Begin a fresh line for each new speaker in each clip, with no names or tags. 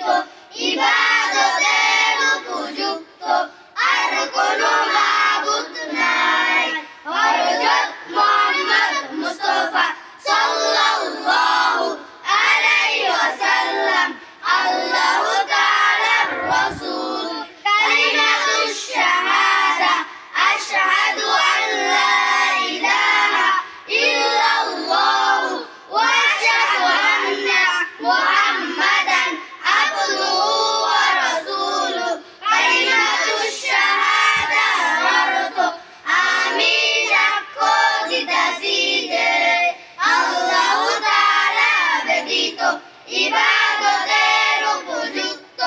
믿고 이방 বর্ধিত ইবাদতের উপযুক্ত।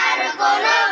আর কোনো